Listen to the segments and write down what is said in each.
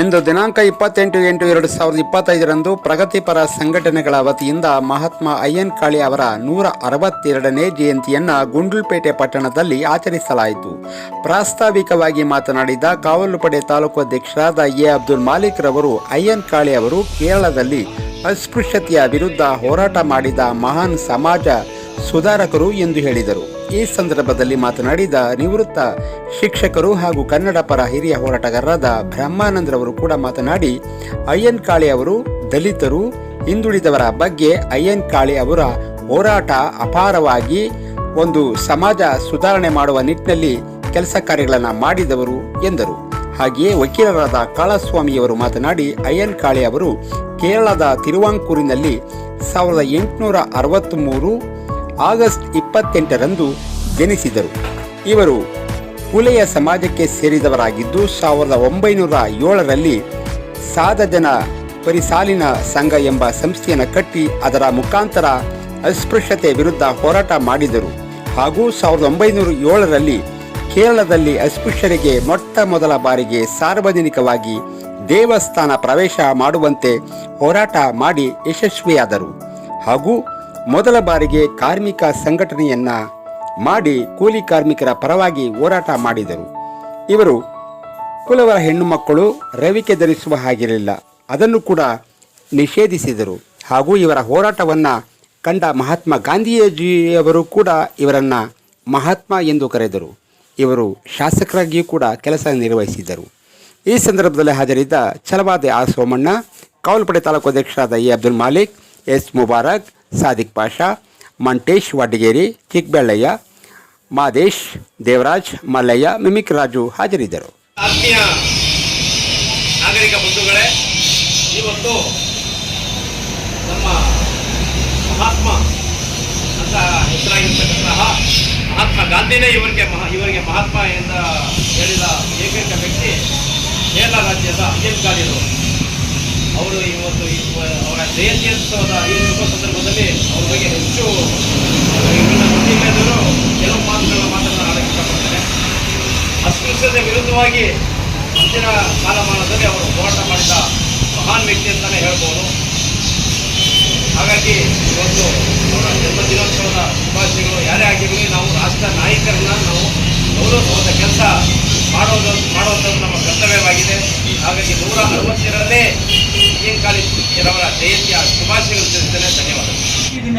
ಇಂದು ದಿನಾಂಕ ಇಪ್ಪತ್ತೆಂಟು ಎಂಟು ಎರಡು ಸಾವಿರದ ಇಪ್ಪತ್ತೈದರಂದು ಪ್ರಗತಿಪರ ಸಂಘಟನೆಗಳ ವತಿಯಿಂದ ಮಹಾತ್ಮ ಅಯ್ಯನ್ ಕಾಳಿ ಅವರ ನೂರ ಅರವತ್ತೆರಡನೇ ಜಯಂತಿಯನ್ನು ಗುಂಡ್ಲುಪೇಟೆ ಪಟ್ಟಣದಲ್ಲಿ ಆಚರಿಸಲಾಯಿತು. ಪ್ರಾಸ್ತಾವಿಕವಾಗಿ ಮಾತನಾಡಿದ ಕಾವಲುಪಡೆ ತಾಲೂಕು ಅಧ್ಯಕ್ಷರಾದ ಎ. ಅಬ್ದುಲ್ ಮಾಲಿಕ್ ರವರು, ಅಯ್ಯನ್ ಕಾಳಿ ಅವರು ಕೇರಳದಲ್ಲಿ ಅಸ್ಪೃಶ್ಯತೆಯ ವಿರುದ್ಧ ಹೋರಾಟ ಮಾಡಿದ ಮಹಾನ್ ಸಮಾಜ ಸುಧಾರಕರು ಎಂದು ಹೇಳಿದರು. ಈ ಸಂದರ್ಭದಲ್ಲಿ ಮಾತನಾಡಿದ ನಿವೃತ್ತ ಶಿಕ್ಷಕರು ಹಾಗೂ ಕನ್ನಡ ಪರ ಹಿರಿಯ ಹೋರಾಟಗಾರರಾದ ಬ್ರಹ್ಮಾನಂದ್ರವರು ಕೂಡ ಮಾತನಾಡಿ, ಅಯ್ಯನ್ ಕಾಳಿ ಅವರು ದಲಿತರು, ಹಿಂದುಳಿದವರ ಬಗ್ಗೆ ಅಯ್ಯನ್ ಕಾಳಿ ಅವರ ಹೋರಾಟ ಅಪಾರವಾಗಿ ಒಂದು ಸಮಾಜ ಸುಧಾರಣೆ ಮಾಡುವ ನಿಟ್ಟಿನಲ್ಲಿ ಕೆಲಸ ಕಾರ್ಯಗಳನ್ನು ಮಾಡಿದವರು ಎಂದರು. ಹಾಗೆಯೇ ವಕೀಲರಾದ ಕಾಳಸ್ವಾಮಿಯವರು ಮಾತನಾಡಿ, ಅಯ್ಯನ್ ಕಾಳಿ ಅವರು ಕೇರಳದ ತಿರುವಾಂಕೂರಿನಲ್ಲಿ ಸಾವಿರದ ಎಂಟುನೂರ ಅರವತ್ತ್ಮೂರು ಆಗಸ್ಟ್ ಇಪ್ಪತ್ತೆಂಟರಂದು ಜನಿಸಿದರು. ಇವರು ಹುಲೆಯ ಸಮಾಜಕ್ಕೆ ಸೇರಿದವರಾಗಿದ್ದು, ಸಾವಿರದ ಒಂಬೈನೂರ ಏಳರಲ್ಲಿ ಸಾಧಜನ ಪರಿಸಾಲಿನ ಸಂಘ ಎಂಬ ಸಂಸ್ಥೆಯನ್ನು ಕಟ್ಟಿ ಅದರ ಮುಖಾಂತರ ಅಸ್ಪೃಶ್ಯತೆ ವಿರುದ್ಧ ಹೋರಾಟ ಮಾಡಿದರು. ಹಾಗೂ ಸಾವಿರದ ಒಂಬೈನೂರ ಏಳರಲ್ಲಿ ಕೇರಳದಲ್ಲಿ ಅಸ್ಪೃಶ್ಯರಿಗೆ ಮೊಟ್ಟ ಮೊದಲ ಬಾರಿಗೆ ಸಾರ್ವಜನಿಕವಾಗಿ ದೇವಸ್ಥಾನ ಪ್ರವೇಶ ಮಾಡುವಂತೆ ಹೋರಾಟ ಮಾಡಿ ಯಶಸ್ವಿಯಾದರು. ಹಾಗೂ ಮೊದಲ ಬಾರಿಗೆ ಕಾರ್ಮಿಕ ಸಂಘಟನೆಯನ್ನ ಮಾಡಿ ಕೂಲಿ ಕಾರ್ಮಿಕರ ಪರವಾಗಿ ಹೋರಾಟ ಮಾಡಿದರು. ಇವರು ಕುಲವರ ಹೆಣ್ಣು ಮಕ್ಕಳು ರವಿಕೆ ಧರಿಸುವ ಹಾಗಿರಲಿಲ್ಲ. ಅದನ್ನು ಕೂಡ ನಿಷೇಧಿಸಿದರು. ಹಾಗೂ ಇವರ ಹೋರಾಟವನ್ನು ಕಂಡ ಮಹಾತ್ಮ ಗಾಂಧೀಜಿಯವರು ಕೂಡ ಇವರನ್ನು ಮಹಾತ್ಮ ಎಂದು ಕರೆದರು. ಇವರು ಶಾಸಕರಾಗಿಯೂ ಕೂಡ ಕೆಲಸ ನಿರ್ವಹಿಸಿದರು ಈ ಸಂದರ್ಭದಲ್ಲಿ ಹಾಜರಿದ್ದ ಛಲವಾದೆ ಆರ್ ಸೋಮಣ್ಣ, ಕಾವಲುಪಡೆ ತಾಲೂಕು ಅಧ್ಯಕ್ಷರಾದ A Abdul Malik, S Mubarak Sadiq Pasha, Mantesh Vadgeri Chikkabellaiah, Madesh Devaraj, Mallaiah, mimic Raju ಹಾಜರಿದ್ದರು. ಆತ್ಮೀಯ ನಾಗರಿಕ ಬಂಧುಗಳೇ ಇವತ್ತು ನಮ್ಮ ಮಹಾತ್ಮ ಅಂತ ಹೆಸರಾಗಿರ್ತಕ್ಕಂತಹ ಮಹಾತ್ಮ ಗಾಂಧಿನೇ ಇವರಿಗೆ ಮಹಾ, ಇವರಿಗೆ ಮಹಾತ್ಮ ಎಂದ ಹೇಳಿದ ಏಕೈಕ ವ್ಯಕ್ತಿ, ಕೇರಳ ರಾಜ್ಯದ ಗಾಂಧಿರು ಅವರು ಇವತ್ತು ಅವರ ಜಯಂತ್ಯೋತ್ಸವದ ಈ ಶುಭ ಸಂದರ್ಭದಲ್ಲಿ ಅವ್ರ ಬಗ್ಗೆ ಹೆಚ್ಚು ಇವರು ಕೆಲವು ಮಾತುಗಳನ್ನ ಮಾತನ್ನು ಆಡಕ್ಕೆ ಇಷ್ಟಪಡ್ತಾರೆ ಅಸ್ಪೃಶ್ಯತೆ ವಿರುದ್ಧವಾಗಿ ಅಂದಿನ ಕಾಲಮಾನದಲ್ಲಿ ಅವರು ಹೋರಾಟ ಮಾಡಿದ ಮಹಾನ್ ವ್ಯಕ್ತಿ ಅಂತಲೇ ಹೇಳ್ಬೋದು. ಹಾಗಾಗಿ ಇವತ್ತು ಅವರ ಜನ್ಮ ದಿನೋತ್ಸವದ ಶುಭಾಶಯಗಳು ಯಾರೇ ಆಗಿರಲಿ, ನಾವು ರಾಷ್ಟ್ರ ನಾಯಕರನ್ನ ನಾವು ಗೌರವಿಸುವಂಥ ಕೆಲಸ ಮಾಡೋದು ಮಾಡುವಂಥದ್ದು ನಮ್ಮ ಕರ್ತವ್ಯವಾಗಿದೆ. ಹಾಗಾಗಿ ನೂರ ಅರವತ್ತೆರಡನೇ ಏನ್ ಕಾಲೇಜಿರವರ ಜಯಂತಿಯ ಶುಭಾಶಯಗಳು ತಿಳಿಸ್ತೇನೆ. ಧನ್ಯವಾದಗಳು. ಈ ದಿನ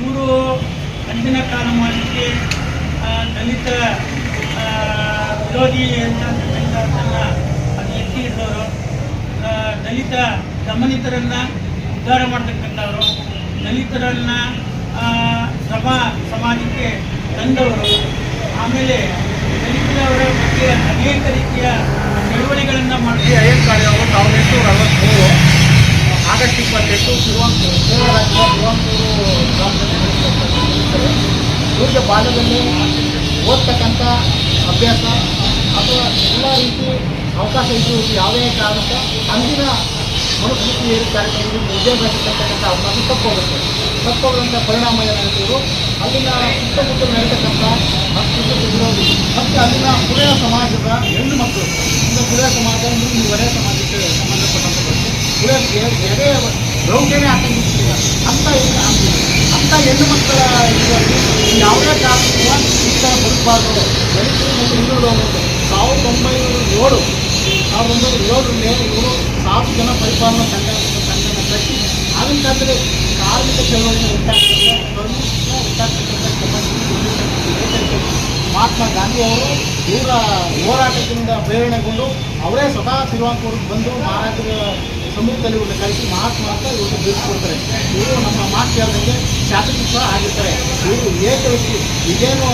ಇವರು ಅಂದಿನ ಕಾಲಮಾನಕ್ಕೆ ದಲಿತ ವಿರೋಧಿ ಅಂತ ತನ್ನ ಅದು ಎತ್ತಿ ಹಿಡಿದವರು ದಲಿತ ದಮನಿತರನ್ನ ಉದ್ಧಾರ ಮಾಡ್ತಕ್ಕಂಥವ್ರು, ದಲಿತರನ್ನು ಸಭಾ ಸಮ ಸಮಾಜಕ್ಕೆ ತಂದವರು, ಆಮೇಲೆ ದಲಿತರವರ ಬಗ್ಗೆ ಅನೇಕ ರೀತಿಯ ಚಳವಳಿಗಳನ್ನು ಮಾಡಿ ಶ್ರೀ ಅಯ್ಯನ್ ಕಾಳಿ ಅವರು ಸಾವಿರದ ಎಂಟುನೂರ ಅರವತ್ತ್ಮೂರು ಆಗಸ್ಟ್ ಇಪ್ಪತ್ತೆಂಟು ತಿರುವಂತೂರು ಕೇರಳ ರಾಜ್ಯದ ತಿರುವಂತೂರು ಬಾಲ್ಯದಲ್ಲಿ ಓದ್ತಕ್ಕಂಥ ಅಭ್ಯಾಸ ಅಥವಾ ಎಲ್ಲ ರೀತಿ ಅವಕಾಶ ಇದ್ದು ಯಾವುದೇ ಕಾರಣಕ್ಕೆ ಅಂದಿನ ಮನುಸ್ಥಿತಿ ಕಾರ್ಯಕ್ರಮದಲ್ಲಿ ವಿದ್ಯಾಭ್ಯಾಸ ತಕ್ಕಂಥ ಅವಕಾಶ ತಪ್ಪೋಗುತ್ತೆ. ತಪ್ಪೋದಂಥ ಪರಿಣಾಮ ಏನಾಗ್ತಿದ್ರು ಅಲ್ಲಿನ ಸುತ್ತಮುತ್ತ ನಡೀತಕ್ಕಂಥ ಅಸ್ಪೃಶ್ಯತೆ ವಿರೋಧಿ ಮತ್ತು ಅಲ್ಲಿನ ಪುರಾಣ ಸಮಾಜದ ಹೆಣ್ಣು ಮಕ್ಕಳು, ಅಂದರೆ ಪುರಾಣ ಸಮಾಜ ಒರೆ ಸಮಾಜಕ್ಕೆ ಸಂಬಂಧಪಟ್ಟಂಥ ಕುರಿಯ ಎದೆ ರೌಕೆನೇ ಆತಂಕಿಸ್ತಿಲ್ಲ ಅಂತ ಅಂತ ಹೆಣ್ಣು ಮಕ್ಕಳ ಯಾವುದೇ ಕಾರಣಕ್ಕೂ ಈ ಥರ ಬದುಕಬಾರ್ದು ದಲಿತರು ಮತ್ತು ಹಿಂದುಳಿದವರು ಸಾವಿರದ ಒಂಬೈನೂರ ಏಳು ಸಾವಿರದ ಒಂಬೈನೂರ ಏಳರಲ್ಲಿ ಇವರು ಸಾವಿರ ಜನ ಪರಿಪಾಲನಾ ಸಂಘ ಸಂಘನ ಕಟ್ಟಿ ಕಾಲದಲ್ಲಿ ಕಾರ್ಮಿಕ ಚಳವಳಿನ ಉಂಟಾಗ್ತಕ್ಕಂಥ ಉಂಟಾಗ್ತಕ್ಕಂಥ ಮಹಾತ್ಮ ಗಾಂಧಿ ಅವರು ಇವರ ಹೋರಾಟದಿಂದ ಪ್ರೇರಣೆಗೊಂಡು ಅವರೇ ಸ್ವತಃ ತಿರುವಾಂಕೂರಿಗೆ ಬಂದು ಮಹಾರಾಜರ ಸಮ್ಮುಖದಲ್ಲಿ ಒಂದು ಕಲಿಸಿ ಮಹಾತ್ಮ ಅಂತ ಇವತ್ತು ಬಿಡಿಸ್ಕೊಡ್ತಾರೆ. ಇವರು ನಮ್ಮ ಮಾತು ಕೇಳಿದಂಗೆ ಶಾಸಕರು ಆಗಿರ್ತಾರೆ. ಇವರು ಏಕ ವ್ಯಕ್ತಿ, ಇದೇನು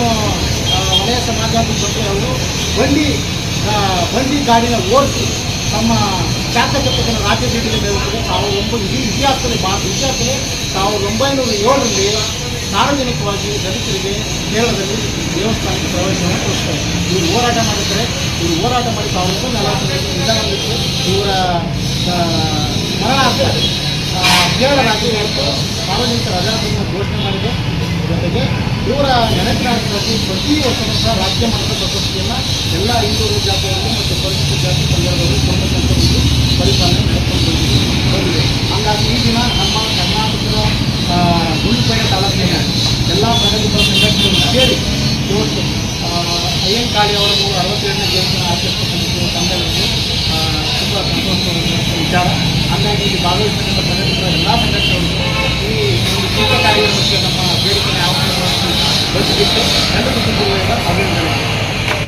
ವಲಯ ಸಮಾಜ ಅಂತ ಬಂದರೆ ಅವರು ಬಂಡಿ ಬಂಡಿ ಗಾಡಿನ ಓಡಿಸಿ ತಮ್ಮ ಶಾಸಕತ್ವವನ್ನು ರಾಜ್ಯ ಬೀಟಿಗೆ ಬೆಳೆಸಿದ್ರೆ ಸಾವಿರದ ಒಂಬೈನೂರು ಇಡೀ ಇತಿಹಾಸದಲ್ಲಿ ಭಾರತ ಇತಿಹಾಸದಲ್ಲಿ ಸಾವಿರದ ಒಂಬೈನೂರ ಏಳರಲ್ಲಿ ಸಾರ್ವಜನಿಕವಾಗಿ ದಲಿತರಿಗೆ ಕೇರಳದಲ್ಲಿ ದೇವಸ್ಥಾನಕ್ಕೆ ಪ್ರವೇಶವನ್ನು ಕೊಡಿಸ್ತಾರೆ ಇವರು ಹೋರಾಟ ಮಾಡಿರ್ತಾರೆ. ಇವರು ಹೋರಾಟ ಮಾಡಿ ಸಾವಿರದ ಒಂಬೈನೂರ ನಲವತ್ತರಲ್ಲಿ ಇವರ ಕೇರಳ ರಾಜ್ಯ ಸಾರ್ವಜನಿಕ ರಜಾವನ್ನು ಘೋಷಣೆ ಮಾಡಿದೆ. ಜೊತೆಗೆ ಇವರ ನೆನಪಿನಾಗಿ ಪ್ರತಿ ವರ್ಷವೂ ಸಹ ರಾಜ್ಯ ಮಟ್ಟದ ಪ್ರಶಸ್ತಿಯನ್ನು ಎಲ್ಲ ಹಿಂದೂರು ಜಾತಿಗಳಲ್ಲಿ ಮತ್ತು ಪರಿಶಿಷ್ಟ ಜಾತಿ ಸಂದರ್ಭದಲ್ಲಿ ಸಂಘಟನೆಗಳು ಪರಿಪಾಲನೆ ನಡೆಸಿಕೊಂಡು ಬಂದಿದೆ ಹಂಗಾಗಿ ಈ ದಿನ ನಮ್ಮ ಕರ್ನಾಟಕದ ಗುಂಡ್ಪೇಟೆ ತಾಲೂಕಿನ ಎಲ್ಲ ಪ್ರಗತಿಪರ ಸಂಘಟನೆಗಳು ಸೇರಿ ಇವತ್ತು ಅಯ್ಯಂಕಾಳಿ ಅವರ ಮೂರು ಅರವತ್ತೆರಡನೇ ಜಯಂತಿಯನ್ನು ಆಚರಿಸಬೇಕು ತಂಡಗಳಲ್ಲಿ ಅನ್ನುವಂಥ ವಿಚಾರ ಹಾಗಾಗಿ ಇಲ್ಲಿ ಭಾಗವಹಿಸಿದ ಬಂದಂತಹ ಎಲ್ಲ ಸಂಘಟನೆಗಳು ಈ ಒಂದು ನಮ್ಮ ಬೇಡಿಕೆ ಯಾವ ಬಸ್ಸಿಗೆ ಎಲ್ಲರೂ ಜಿಲ್ಲೆಯಿಂದ ಅಭಿನಂದನೆ.